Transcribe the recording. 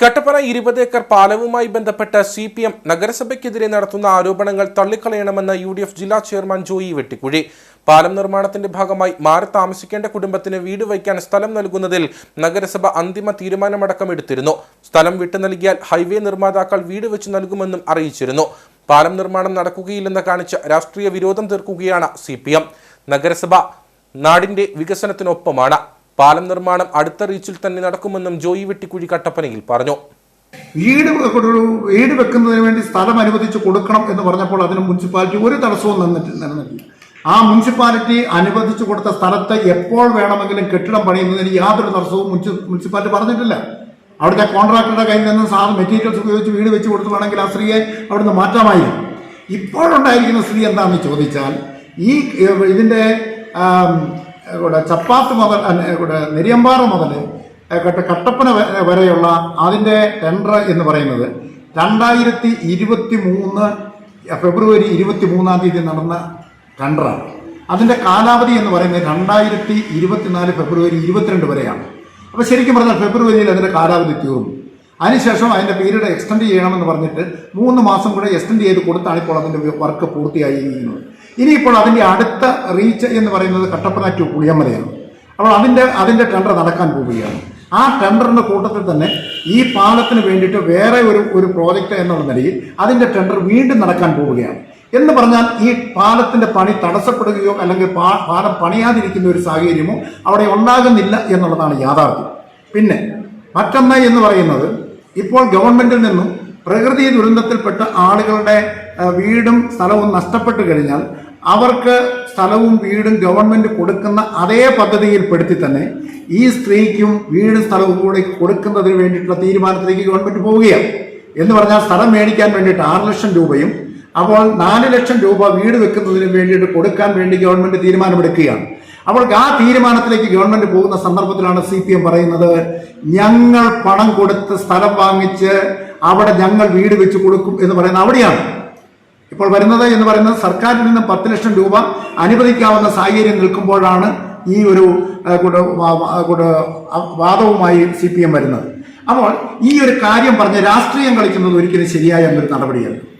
കട്ടപ്പന ഇരുപത് ഏക്കർ പാലവുമായി ബന്ധപ്പെട്ട C P M നഗരസഭയ്ക്കെതിരെ നടത്തുന്ന ആരോപണങ്ങൾ തള്ളിക്കളയണമെന്ന് യു ഡി എഫ് ജില്ലാ ചെയർമാൻ ജോയി വെട്ടിക്കുഴി. പാലം നിർമ്മാണത്തിന്റെ ഭാഗമായി മാറി താമസിക്കേണ്ട കുടുംബത്തിന് വീട് വയ്ക്കാൻ സ്ഥലം നൽകുന്നതിൽ നഗരസഭ അന്തിമ തീരുമാനമടക്കം എടുത്തിരുന്നു. സ്ഥലം വിട്ടു നൽകിയാൽ ഹൈവേ നിർമ്മാതാക്കൾ വീട് വെച്ച് നൽകുമെന്നും അറിയിച്ചിരുന്നു. പാലം നിർമ്മാണം നടക്കുകയില്ലെന്ന് കാണിച്ച് രാഷ്ട്രീയ വിരോധം തീർക്കുകയാണ് സി നഗരസഭ നാടിന്റെ വികസനത്തിനൊപ്പമാണ്. പാലം നിർമ്മാണം അടുത്ത റീച്ചിൽ തന്നെ നടക്കുമെന്നും ജോയി വെട്ടിക്കുഴി കട്ടപ്പനയിൽ പറഞ്ഞു. വീട് വീട് വെക്കുന്നതിന് വേണ്ടി സ്ഥലം അനുവദിച്ച് കൊടുക്കണം എന്ന് പറഞ്ഞപ്പോൾ അതിന് മുനിസിപ്പാലിറ്റി ഒരു തടസ്സവും നിന്നിട്ട് നിലനിന്നില്ല ആ മുനിസിപ്പാലിറ്റി അനുവദിച്ചു കൊടുത്ത സ്ഥലത്ത് എപ്പോൾ വേണമെങ്കിലും കെട്ടിടം പണിയുന്നതിന് യാതൊരു തടസ്സവും മുനിസിപ്പാലിറ്റി പറഞ്ഞിട്ടില്ല. അവിടുത്തെ കോൺട്രാക്ടറുടെ കയ്യിൽ നിന്ന് സാധനം മെറ്റീരിയൽസ് ഉപയോഗിച്ച് വീട് വെച്ച് കൊടുത്തു വേണമെങ്കിൽ ആ സ്ത്രീയെ അവിടുന്ന് മാറ്റാമായിരുന്നു. ഇപ്പോഴുണ്ടായിരിക്കുന്ന സ്ത്രീ എന്താണെന്ന് ചോദിച്ചാൽ ഈ ഇതിന്റെ ഇവിടെ ചപ്പാത്ത് മുതൽ കൂടെ നെരിയമ്പാറ മുതൽ കട്ടപ്പന വരെയുള്ള അതിന്റെ ടെൻഡർ എന്ന് പറയുന്നത് രണ്ടായിരത്തി ഇരുപത്തി മൂന്ന് ഫെബ്രുവരി ഇരുപത്തി മൂന്നാം തീയതി നടന്ന ടെൻഡറാണ് അതിന്റെ കാലാവധി എന്ന് പറയുന്നത് രണ്ടായിരത്തി ഇരുപത്തിനാല് ഫെബ്രുവരി ഇരുപത്തിരണ്ട് വരെയാണ്. അപ്പോൾ ശരിക്കും പറഞ്ഞാൽ ഫെബ്രുവരിയിൽ അതിന്റെ കാലാവധി തീർന്നു. അതിനുശേഷം അതിന്റെ പീരീഡ് എക്സ്റ്റെൻഡ് ചെയ്യണമെന്ന് പറഞ്ഞിട്ട് മൂന്ന് മാസം കൂടെ എക്സ്റ്റെൻഡ് ചെയ്ത് കൊടുത്താണ് ഇപ്പോൾ അതിന്റെ വർക്ക് പൂർത്തിയായിരിക്കുന്നത് ഇനിയിപ്പോൾ അതിന്റെ അടുത്ത റീച്ച് എന്ന് പറയുന്നത് കട്ടപ്പന ടു പുളിയമ്മലയാണ് അപ്പോൾ അതിന്റെ അതിന്റെ ടെൻഡർ നടക്കാൻ പോവുകയാണ്. ആ ടെൻഡറിന്റെ കൂട്ടത്തിൽ തന്നെ ഈ പാലത്തിന് വേണ്ടിയിട്ട് വേറെ ഒരു ഒരു പ്രോജക്റ്റ് എന്നുള്ള നിലയിൽ അതിന്റെ ടെൻഡർ വീണ്ടും നടക്കാൻ പോവുകയാണ്. എന്ന് പറഞ്ഞാൽ ഈ പാലത്തിന്റെ പണി തടസ്സപ്പെടുകയോ അല്ലെങ്കിൽ പാലം പണിയാതിരിക്കുന്ന ഒരു സാഹചര്യമോ അവിടെ ഉണ്ടാകുന്നില്ല എന്നുള്ളതാണ് യാഥാർത്ഥ്യം. പിന്നെ മറ്റൊന്ന് എന്ന് പറയുന്നത് ഇപ്പോൾ ഗവൺമെന്റിൽ നിന്നും പ്രകൃതി ദുരന്തത്തിൽപ്പെട്ട ആളുകളുടെ വീടും സ്ഥലവും നഷ്ടപ്പെട്ടു കഴിഞ്ഞാൽ അവർക്ക് സ്ഥലവും വീടും ഗവൺമെന്റ് കൊടുക്കുന്ന അതേ പദ്ധതിയിൽപ്പെടുത്തി തന്നെ ഈ സ്ത്രീക്കും വീടും സ്ഥലവും കൂടി കൊടുക്കുന്നതിന് വേണ്ടിയിട്ടുള്ള തീരുമാനത്തിലേക്ക് ഗവൺമെന്റ് പോവുകയാണ്. എന്ന് പറഞ്ഞാൽ സ്ഥലം മേടിക്കാൻ വേണ്ടിയിട്ട് ആറ് ലക്ഷം രൂപയും അപ്പോൾ നാല് ലക്ഷം രൂപ വീട് വെക്കുന്നതിന് വേണ്ടിയിട്ട് കൊടുക്കാൻ വേണ്ടി ഗവൺമെന്റ് തീരുമാനമെടുക്കുകയാണ്. അപ്പോൾ ആ തീരുമാനത്തിലേക്ക് ഗവൺമെന്റ് പോകുന്ന സന്ദർഭത്തിലാണ് സി പി എം പറയുന്നത് ഞങ്ങൾ പണം കൊടുത്ത് സ്ഥലം വാങ്ങിച്ച് അവിടെ ഞങ്ങൾ വീട് വെച്ച് കൊടുക്കും എന്ന് പറയുന്നത് അവിടെയാണ്. ഇപ്പോൾ വരുന്നത് എന്ന് പറയുന്നത് സർക്കാരിൽ നിന്ന് പത്ത് ലക്ഷം രൂപ അനുവദിക്കാവുന്ന സാഹചര്യം നിൽക്കുമ്പോഴാണ് ഈ ഒരു വാദവുമായി സി പി എം വരുന്നത്. അപ്പോൾ ഈ ഒരു കാര്യം പറഞ്ഞ് രാഷ്ട്രീയം കളിക്കുന്നത് ഒരിക്കലും ശരിയായ ഒരു നടപടിയല്ല.